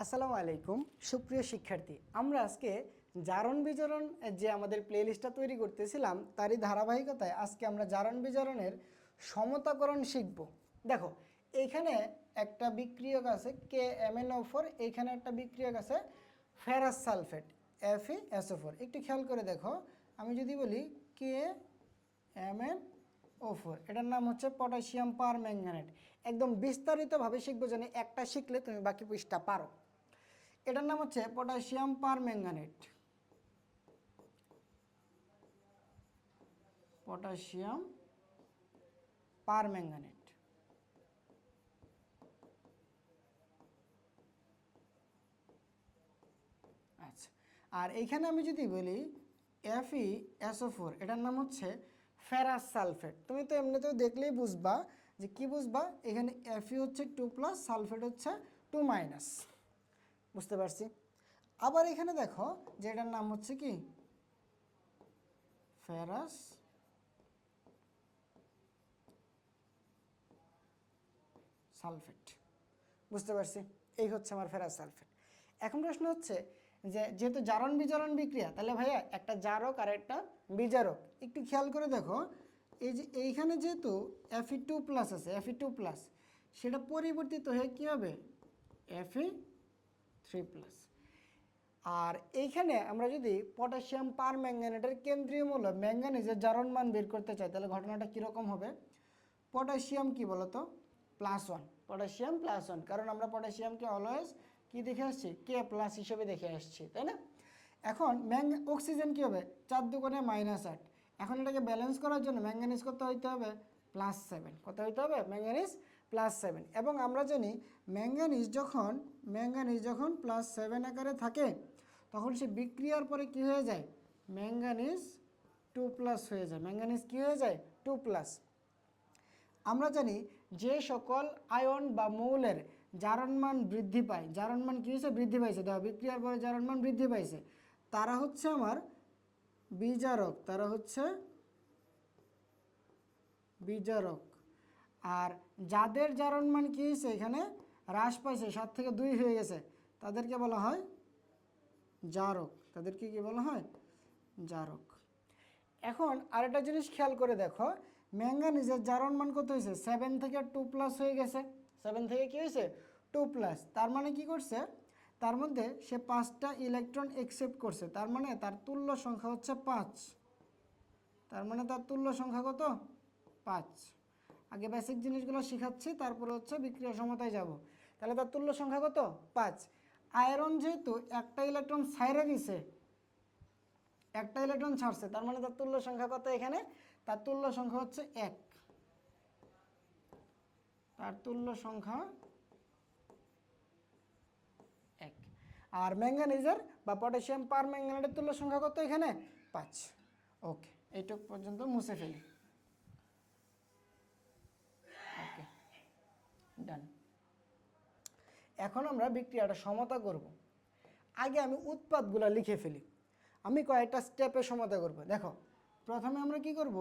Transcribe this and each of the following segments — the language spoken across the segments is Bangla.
আসসালামু আলাইকুম, সুপ্রিয় শিক্ষার্থী। আমরা আজকে জারণ বিজারণ যে আমাদের প্লেলিস্টটা তৈরি করতেছিলাম, তারই ধারাবাহিকতায় আজকে আমরা জারণ বিজারণের সমতাকরণ শিখব। দেখো এইখানে একটা বিক্রিয়ক আছে কে এম এন ফোর এইখানে একটা বিক্রিয়ক আছে ferrous sulphate F E SO four একটু খেয়াল করে দেখো, আমি যদি বলি K M N O four এটার নাম হচ্ছে পটাশিয়াম পার ম্যাঙ্গানেট একদম বিস্তারিতভাবে শিখব জানি একটা শিখলে তুমি বাকি পৃষ্ঠা পারো। এটার নাম হচ্ছে potassium permanganate potassium permanganate আচ্ছা আর এইখানে আমি যদি বলি এফই এসও ফোর এটার নাম হচ্ছে ফেরাস সালফেট। তুমি তো এমনিতেও দেখলেই বুঝবা যে কি বুঝবা? এখানে এফই হচ্ছে টু প্লাস সালফেট হচ্ছে টু মাইনাস বুঝতে পারছি। আবার এখানে দেখো যে এটার নাম হচ্ছে কি? Ferrous sulphate. বুঝতে পারছি? এই হচ্ছে আমার ফেরাস সালফেট। এখন প্রশ্ন হচ্ছে যে, যেহেতু জারণ বিজারণ বিক্রিয়া, তাহলে ভাইয়া একটা জারক আর একটা বিজারক। একটু খেয়াল করে দেখো, এই যে এইখানে যেহেতু এফি টু প্লাস আছে এফি টু প্লাস সেটা পরিবর্তিত হয়ে কী হবে? এফি থ্রি প্লাস আর এইখানে আমরা যদি পটাশিয়াম পার ম্যাঙ্গানেটের কেন্দ্রীয় মূল্য ম্যাঙ্গানিজের জারণ মান বের করতে চাই, তাহলে ঘটনাটা কীরকম হবে? পটাশিয়াম কি বলতো? Plus one potassium plus one কারণ আমরা পটাশিয়ামকে অলওয়েজ কি দেখে আসছি? কে প্লাস হিসেবে দেখে আসছি, তাই না? এখন ম্যাং অক্সিজেন কী হবে? চার দুগুণে মাইনাস আট। এখন এটাকে ব্যালেন্স করার জন্য ম্যাঙ্গানিজ করতে হইতে হবে? প্লাস সেভেন কত হইতে হবে? ম্যাঙ্গানিজ প্লাস সেভেন এবং আমরা জানি ম্যাঙ্গানিজ যখন ম্যাঙ্গানিজ যখন প্লাস সেভেন আকারে থাকে, তখন সে বিক্রিয়ার পরে কি হয়ে যায়? ম্যাঙ্গানিজ টু প্লাস হয়ে যায়। ম্যাঙ্গানিজ কি হয়ে যায়? টু প্লাস আমরা জানি যে সকল আয়ন বা মৌলের জারণমান বৃদ্ধি পায়। জারণমান কী হয়েছে? বৃদ্ধি পাইছে। দেখো, বিক্রিয়ার পরে জারণমান বৃদ্ধি পাইছে। তারা হচ্ছে আমার বিজারক তারা হচ্ছে বিজারক আর যাদের জারণ মান কী হয়েছে এখানে? হ্রাস পাইছে, সাত থেকে দুই হয়ে গেছে। তাদেরকে বলা হয় জারক। তাদেরকে কি বলা হয়? জারক। এখন আরেকটা জিনিস খেয়াল করে দেখো ম্যাঙ্গানিজের জারণ মান কত হয়েছে? সেভেন থেকে টু প্লাস হয়ে গেছে। সেভেন থেকে কি হয়েছে? টু প্লাস তার মানে কি করছে? তার মধ্যে সে পাঁচটা ইলেকট্রন একসেপ্ট করছে। তার মানে তার তুল্য সংখ্যা হচ্ছে পাঁচ। তার মানে তার তুল্য সংখ্যা কত? পাঁচ। আগে বেসিক জিনিসগুলো শেখাচ্ছি, তারপরে হচ্ছে বিক্রিয়া সমতায় যাব। তাহলে তার তুল্য সংখ্যা কত? পাঁচ। আয়রন যেহেতু একটা ইলেকট্রন সাইরে দিছে একটা ইলেকট্রন ছাড়ছে, তার মানে তার তুল্য সংখ্যা কত এখানে? তার তুল্য সংখ্যা হচ্ছে এক। তার তুল্য সংখ্যা এক। আর ম্যাঙ্গানিজের বা পটাশিয়াম পার ম্যাঙ্গানেটের তুল্য সংখ্যা কত এখানে? পাঁচ। ওকে এইটুক পর্যন্ত মুছে ফেলি ওকে ডান এখন আমরা বিক্রিয়াটা সমতা করব। আগে আমি উৎপাদগুলো লিখে ফেলি। আমি কয়েকটা স্টেপে সমতা করব। দেখো, প্রথমে আমরা কি করব?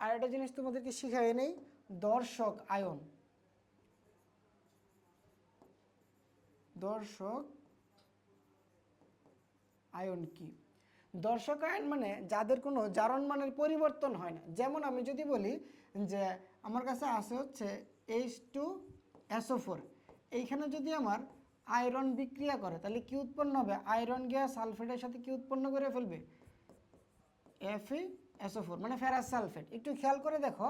আর একটা জিনিস তোমাদেরকে শিখাই নেই, দর্শক আয়ন। দর্শক আয়ন কি? দর্শক আয়ন মানে যাদের কোনো জারণ মানের পরিবর্তন হয় না। যেমন আমি যদি বলি যে, আমার কাছে আছে হচ্ছে এইচ টু এসও ফোর এইখানে যদি আমার আয়রন বিক্রিয়া করে, তাহলে কি উৎপন্ন হবে? আয়রন গ্যাস সালফেটের সাথে কি উৎপন্ন করে ফেলবে? এফি এসও ফোর মানে ফেরাস সালফেট। একটু খেয়াল করে দেখো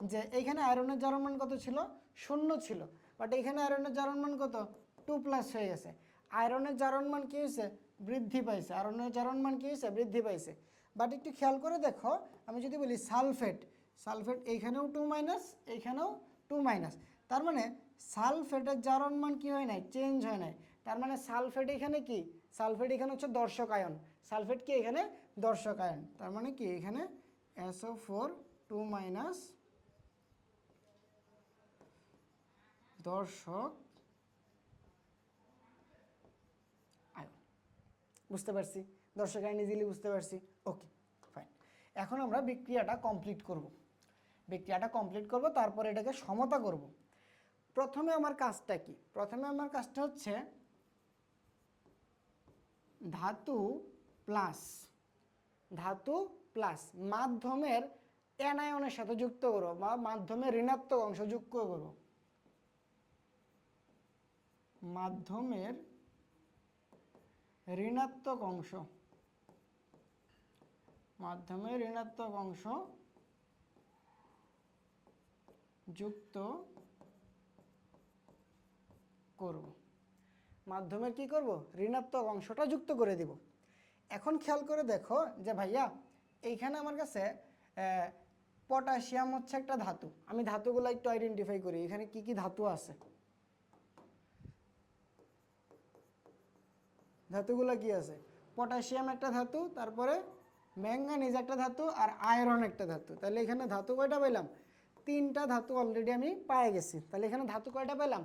যে এইখানে আয়রনের জারণমান কত ছিল? শূন্য ছিল। বাট এইখানে আয়রনের জারণমান কত? টু প্লাস হয়ে গেছে। আয়রনের জারণমান কী হয়েছে? বৃদ্ধি পাইছে। আয়রনের জারণমান কী হয়েছে? বৃদ্ধি পাইছে। বাট একটু খেয়াল করে দেখো, আমি যদি বলি সালফেট সালফেট এইখানেও টু মাইনাস এইখানেও টু মাইনাস তার মানে সালফেটের জারণমান কী হয় নাই? চেঞ্জ হয় নাই। তার মানে সালফেট এখানে কি? সালফেট এখানে হচ্ছে দর্শক আয়ন। সালফেট কি এখানে? দর্শক আয়ন। তার মানে কি? এখানে এসও ফোর টু মাইনাস দর্শক আয়ন। বুঝতে পারছি? দর্শক আয়ন ইজিলি বুঝতে পারছি। ওকে ফাইন এখন আমরা বিক্রিয়াটা কমপ্লিট করব। বিক্রিয়াটা কমপ্লিট করব, তারপরে এটাকে সমতা করব। প্রথমে আমার কাজটা কি? প্রথমে আমার কাজটা হচ্ছে ধাতু প্লাস ধাতু প্লাস মাধ্যমের অ্যানায়নের সাথে যুক্ত করো বা মাধ্যমের ঋণাত্মক অংশ যুক্ত করো মাধ্যমের ঋণাত্মক অংশ, মাধ্যমের ঋণাত্মক অংশ যুক্ত করব। মাধ্যমের কি করব? ঋণাত্মক অংশটা যুক্ত করে দিব। এখন খেয়াল করে দেখো যে ভাইয়া, এইখানে আমার কাছে পটাশিয়াম হচ্ছে একটা ধাতু। আমি ধাতুগুলো একটু আইডেন্টিফাই করি। এখানে কি কি ধাতু আছে? ধাতুগুলো কি আছে? পটাশিয়াম একটা ধাতু, তারপরে ম্যাঙ্গানিজ একটা ধাতু আর আয়রন একটা ধাতু। তাহলে এখানে ধাতু কয়টা পেলাম? তিনটা ধাতু অলরেডি আমি পায়ে গেছি। তাহলে এখানে ধাতু কয়টা পেলাম?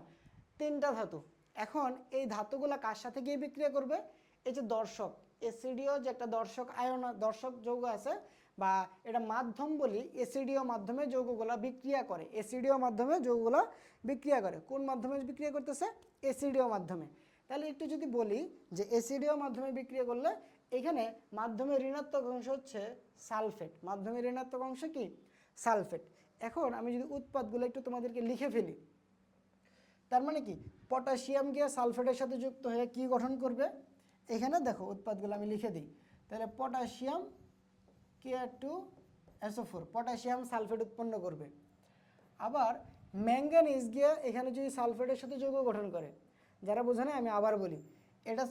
তিনটা ধাতু। এখন এই ধাতুগুলো কার সাথে গিয়ে বিক্রিয়া করবে? এই যে দর্শক, এসিডিও যে একটা দর্শক আয়ন, দর্শক যৌগ আছে, বা এটা মাধ্যম বলি, এসিডিও মাধ্যমে যৌগগুলা বিক্রিয়া করে। এসিডিও মাধ্যমে যৌগগুলা বিক্রিয়া করে। কোন মাধ্যমে বিক্রিয়া করতেছে? এসিডিও মাধ্যমে। তাহলে একটু যদি বলি যে এসিডিও মাধ্যমে বিক্রিয়া করলে, এখানে মাধ্যমের ঋণাত্মক অংশ হচ্ছে সালফেট। মাধ্যমের ঋণাত্মক অংশ কি? সালফেট। এখন আমি যদি উৎপাদগুলো একটু তোমাদেরকে লিখে ফেলি। তার মানে কি? পটাশিয়াম গিয়ে সালফেটের সাথে যুক্ত হয়ে কি গঠন করবে? এখানে দেখো উৎপাদগুলো আমি লিখে দিই। তাহলে potassium K two SO four potassium sulphate উৎপন্ন করবে। আবার ম্যাঙ্গানিজ গিয়ে এখানে যদি সালফেটের সাথে যৌগ গঠন করে, যারা বোঝে আমি আবার বলি। এটা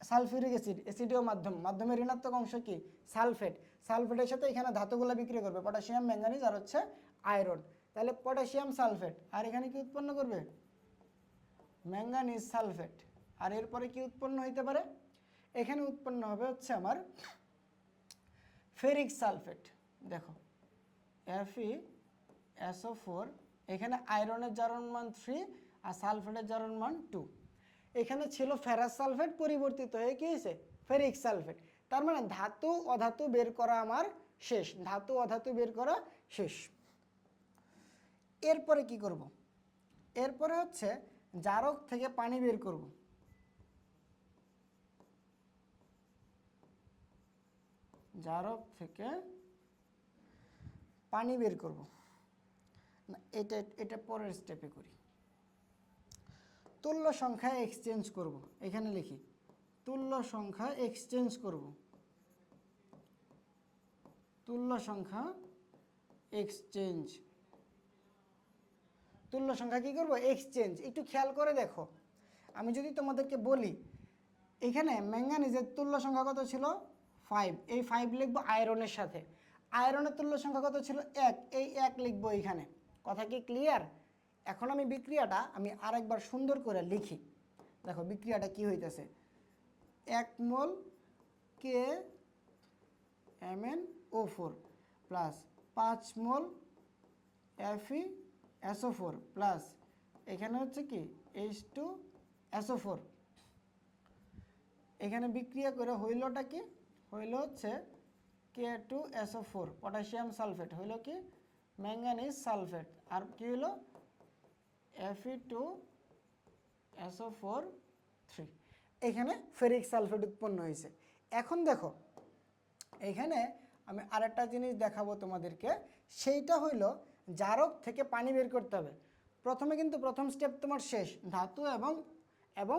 সালফিউরিক অ্যাসিড, অ্যাসিডীয় মাধ্যম। মাধ্যমের ঋণাত্মক অংশ কি? সালফেট। সালফেটের সাথে এখানে ধাতুগুলো বিক্রি করবে, পটাশিয়াম, ম্যাঙ্গানিজ আর হচ্ছে আয়রন। তাহলে পটাশিয়াম সালফেট। আর এখানে কি উৎপন্ন করবে? Manganese sulphate. আর এরপরে কি উৎপন্ন হইতে পারে? এখানে উৎপন্ন হবে হচ্ছে আমার ফেরিক সালফেট। দেখো এফি এসও ফোর এখানে আয়রনের জারণ মান থ্রি আর সালফেটের জারণ মান টু এখানে ছিল ফেরাস সালফেট, পরিবর্তিত হয়ে কি হয়েছে? Ferric sulphate. তার মানে ধাতু অধাতু বের করা আমার শেষ। ধাতু অধাতু বের করা শেষ। এরপরে কি করব? এরপরে হচ্ছে জারক থেকে পানি বের করব। জারক থেকে পানি বের করব। না, এটা এটা পরের স্টেপে করি। তুল্য সংখ্যা এক্সচেঞ্জ করব। এখানে লিখি, তুল্য সংখ্যা এক্সচেঞ্জ করব। তুল্য সংখ্যা এক্সচেঞ্জ তুল্য সংখ্যা কি করব? এক্সচেঞ্জ একটু খেয়াল করে দেখো। আমি যদি তোমাদেরকে বলি, এখানে ম্যাঙ্গানিজের তুল্য সংখ্যা কত ছিল? ফাইভ এই ফাইভ লিখব আয়রনের সাথে। আয়রনের তুল্য সংখ্যা কত ছিল? এক। এই এক লিখব এখানে। কথা কি ক্লিয়ার এখন আমি বিক্রিয়াটা আমি আরেকবার সুন্দর করে লিখি। দেখো বিক্রিয়াটা কি হইতেছে? এক mole K M N O four plus পাঁচ mole FE SO four plus এখানে হচ্ছে কি এইচ টু এসও ফোর এখানে বিক্রিয়া করে হইলটা কি? হইল হচ্ছে K two SO four potassium sulphate হইল কি? ম্যাঙ্গানিজ সালফেট আর কি হইল? FE two SO four three এখানে ফেরিক সালফেট উৎপন্ন হয়েছে। এখন দেখো, এখানে আমি আরেকটা জিনিস দেখাবো তোমাদেরকে। সেইটা হইল জারক থেকে পানি বের করতে হবে। প্রথমে কিন্তু প্রথম স্টেপ তোমার শেষ। ধাতু এবং এবং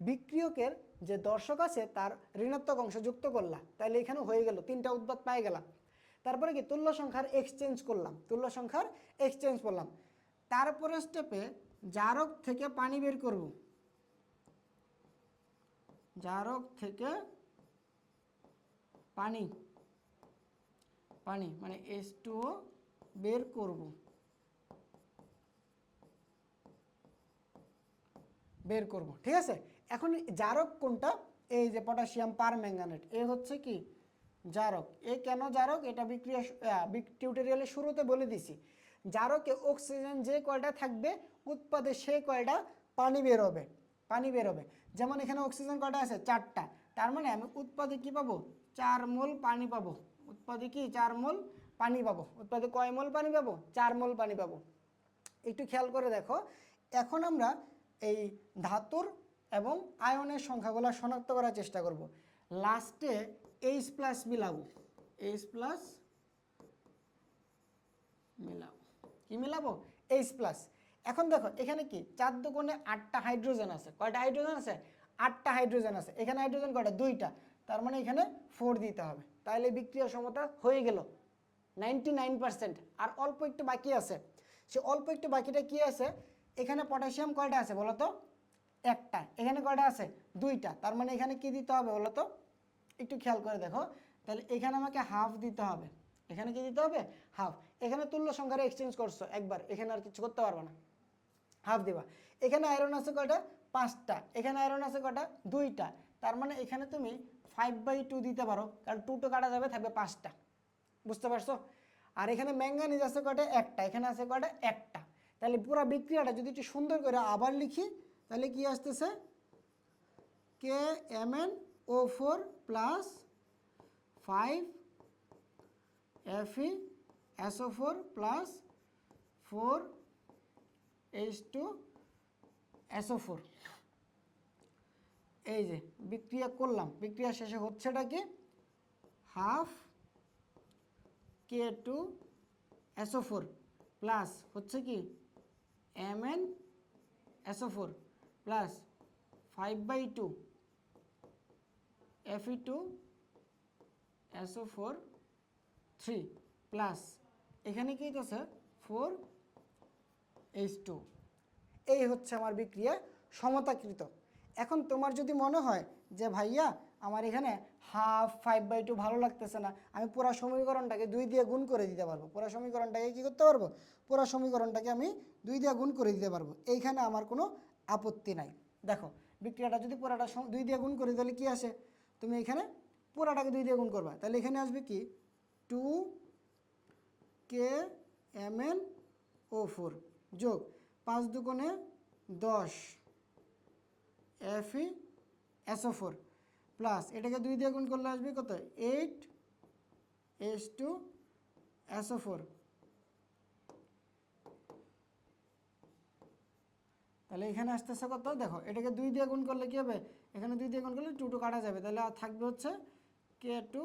বিক্রিয়কের যে দর্শক আছে তার ঋণাত্মক অংশ যুক্ত করলাম তাহলে এখানে হয়ে গেল, তিনটা উৎপাদ পাই গেলাম। তারপরে কি তুল্য সংখ্যার এক্সচেঞ্জ করলাম। তুল্য সংখ্যার এক্সচেঞ্জ করলাম। তারপরে স্টেপে জারক থেকে পানি বের করব। জারক থেকে পানি পানি মানে এস বের করব। বের করব, ঠিক আছে? এখন জারক কোনটা? এই যে পটাশিয়াম পার ম্যাঙ্গানেট। এ হচ্ছে কি? জারক। এ কেন জারক? এটা বিক্রিয়া টিউটোরিয়ালের শুরুতে বলে দিছি। জারকে অক্সিজেন যে কয়টা থাকবে, উৎপাদে সে কয়টা? পানি বের হবে। পানি বের হবে। যেমন এখানে অক্সিজেন কয়টা আছে? চারটা। তার মানে আমি উৎপাদে কি পাবো? চার মোল পানি পাবো। উৎপাদে কি? চার মোল পানি পাবো। উৎপাদে কয় মোল পানি পাবো? চার মোল পানি পাবো। একটু খেয়াল করে দেখো, এখন আমরা এই ধাতুর এবং আয়নের সংখ্যাগুলো শনাক্ত করার চেষ্টা করব। লাস্টে এইচ প্লাস মিলাবো। এইচ প্লাস মিলাবো। কি মিলাবো? এইচ প্লাস এখন দেখো, এখানে কি? চার দোকানে আটটা হাইড্রোজেন আছে। কয়টা হাইড্রোজেন আছে? আটটা হাইড্রোজেন আছে। এখানে হাইড্রোজেন কয়টা? দুইটা। তার মানে এখানে ফোর দিতে হবে। তাহলে বিক্রিয়া সমতা হয়ে গেল। নাইনটি আর অল্প একটু বাকি আছে। সে অল্প একটু বাকিটা কি আছে? এখানে পটাশিয়াম কয়টা আছে বলো তো? একটা। এখানে কয়টা আছে? দুইটা। তার মানে এখানে কি দিতে হবে বলো তো? একটু খেয়াল করে দেখো। তাহলে এখানে আমাকে হাফ দিতে হবে। এখানে কি দিতে হবে? হাফ। এখানে তুল্য সংখ্যারে এক্সচেঞ্জ করছ একবার। এখানে আর কিছু করতে পারবে না। হাফ দিবা। এখানে আয়রন আছে কয়টা? পাঁচটা। এখানে আয়রন আছে কয়টা? দুইটা। তার মানে এখানে তুমি ফাইভ বাই টু দিতে পারো। কারণ টু তো কাটা যাবে, থাকবে পাঁচটা। বুঝতে পারছ? আর এখানে ম্যাঙ্গানিজ আছে কয়টা? একটা। এখানে আছে কয়টা? একটা। তাহলে পুরো বিক্রিয়াটা যদি একটু সুন্দর করে আবার লিখি, তাহলে কি আসতেছে? K M N O four plus five F E SO four plus four H two SO four এই যে, বিক্রিয়া করলাম। বিক্রিয়া শেষে হচ্ছেটা কি? Half K two SO four plus হচ্ছে কি M N SO four plus five by two F E two SO four three plus এখানে কি আছে ফোর এইচ টু এই হচ্ছে আমার বিক্রিয়া সমতাকৃত। এখন তোমার যদি মনে হয় যে ভাইয়া আমার এখানে হাফ ফাইভ বাই টু ভালো লাগতেছে না। আমি পুরো সমীকরণটাকে দুই দিয়ে গুণ করে দিতে পারব। পুরো সমীকরণটাকে কী করতে পারব? পুরো সমীকরণটাকে আমি দুই দিয়ে গুণ করে দিতে পারব। এইখানে আমার কোনো আপত্তি নাই। দেখো, বিক্রিয়াটা যদি পুরাটা দুই দিয়ে গুণ করি, তাহলে কী আসে? তুমি এখানে পুরাটাকে দুই দিয়ে গুণ করবা। তাহলে এখানে আসবে কি? Two K M N O four যোগ পাঁচ দুগুণে দশ F E SO four plus এটাকে দুই দিয়ে গুণ করলে আসবে কত? Eight S two SO four. তাহলে এখানে আসতেছে কত? দেখো, এটাকে দুই দিয়ে গুণ করলে কি হবে? এখানে দুই দিয়ে গুণ করলে টু টু কাটা যাবে। তাহলে আর থাকবে হচ্ছে K two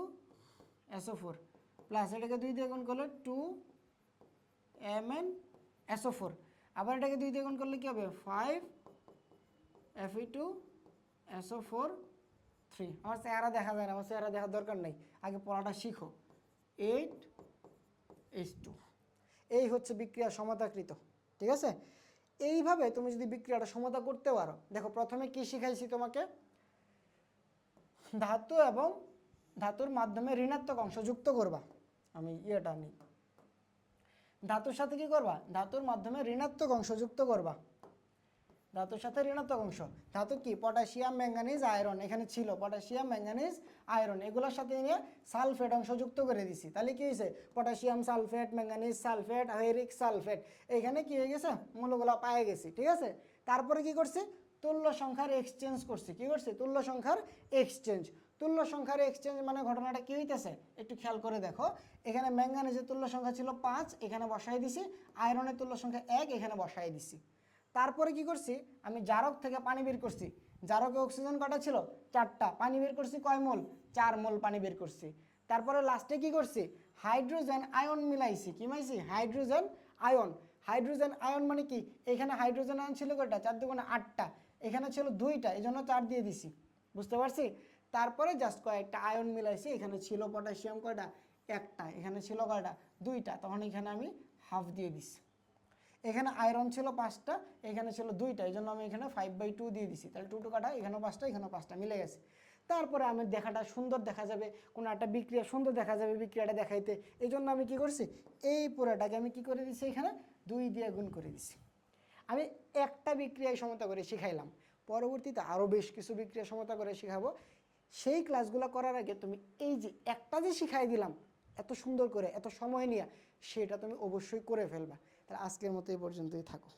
SO four. Plus এটাকে দুই দিয়ে গুণ করলে two M N SO four. আবার এটাকে দুই দিয়ে গুণ করলে কি হবে? Five F E two SO four three আমার চেহারা দেখা যায় না, আমার চেহারা দেখার দরকার নেই। আগে পড়াটা শিখো। Eight H two. এই হচ্ছে বিক্রিয়া সমতাকৃত, ঠিক আছে? এইভাবে তুমি যদি বিক্রিয়াটা সমতা করতে পারো, দেখো প্রথমে কি শিখাইছি তোমাকে? ধাতু এবং ধাতুর মাধ্যমে ঋণাত্মক অংশ যুক্ত করবা। আমি ইয়েটা নিই। ধাতুর সাথে কি করবা? ধাতুর মাধ্যমে ঋণাত্মক অংশ যুক্ত করবা। ধাতুর সাথে ঋণাত্মক অংশ। ধাতু কি? Potassium manganese iron. এখানে ছিল পটাশিয়াম ম্যাঙ্গানিজ আয়রন। এগুলোর সাথে নিয়ে সালফেট অংশ যুক্ত করে দিছি। তাহলে কি হয়েছে? পটাশিয়াম সালফেট ম্যাঙ্গানিজ সালফেট হাইরিক সালফেট। এখানে কি হয়ে গেছে? মূলগুলো পায়ে গেছি, ঠিক আছে? তারপরে কি করছি? তুল্য সংখ্যার এক্সচেঞ্জ করছি। কি করছি? তুল্য সংখ্যার এক্সচেঞ্জ। তুল্য সংখ্যার এক্সচেঞ্জ মানে ঘটনাটা কি হইতেছে? একটু খেয়াল করে দেখো। এখানে ম্যাঙ্গানিজের তুল্য সংখ্যা ছিল পাঁচ, এখানে বসাই দিছি। আয়রনের তুল্য সংখ্যা এক, এখানে বসাই দিছি। তারপরে কি করছি? আমি জারক থেকে পানি বের করছি। জারকে অক্সিজেন কটা ছিল? চারটা। পানি বের করছি কয় মোল? চার মোল পানি বের করছি। তারপরে লাস্টে কি করছি? হাইড্রোজেন আয়ন মিলাইছি। কি মাইছি হাইড্রোজেন আয়ন হাইড্রোজেন আয়ন মানে কি? এখানে হাইড্রোজেন আয়ন ছিল কয়টা? চার দুগুণে আটটা। এখানে ছিল দুইটা। এই জন্য চার দিয়ে দিছি। বুঝতে পারছি? তারপরে জাস্ট কয়েকটা আয়ন মিলাইছি। এখানে ছিল পটাশিয়াম কয়টা? একটা। এখানে ছিল কয়টা? দুইটা। তখন এখানে আমি হাফ দিয়ে দিছি। এখানে আয়রন ছিল পাঁচটা, এখানে ছিল দুইটা, এই জন্য আমি এখানে ফাইভ বাই টু দিয়ে দিছি। তাহলে টু টু কাটা এখানেও পাঁচটা এখানেও পাঁচটা, মিলে গেছে। তারপরে আমি দেখাটা সুন্দর দেখা যাবে, কোনো একটা বিক্রিয়া সুন্দর দেখা যাবে বিক্রিয়াটা দেখাইতে। এই জন্য আমি কি করছি, এই পুরাটাকে আমি কি করে দিছি এখানে? দুই দিয়ে গুণ করে দিছি। আমি একটা বিক্রিয়ায় সমতা করে শিখাইলাম। পরবর্তীতে আরও বেশ কিছু বিক্রিয়া সমতা করে শেখাবো। সেই ক্লাসগুলো করার আগে তুমি এই যে একটা যে শিখাই দিলাম, এত সুন্দর করে, এত সময় নিয়ে, সেটা তুমি অবশ্যই করে ফেলবা। তাহলে আজকের মতো এই পর্যন্তই থাকো।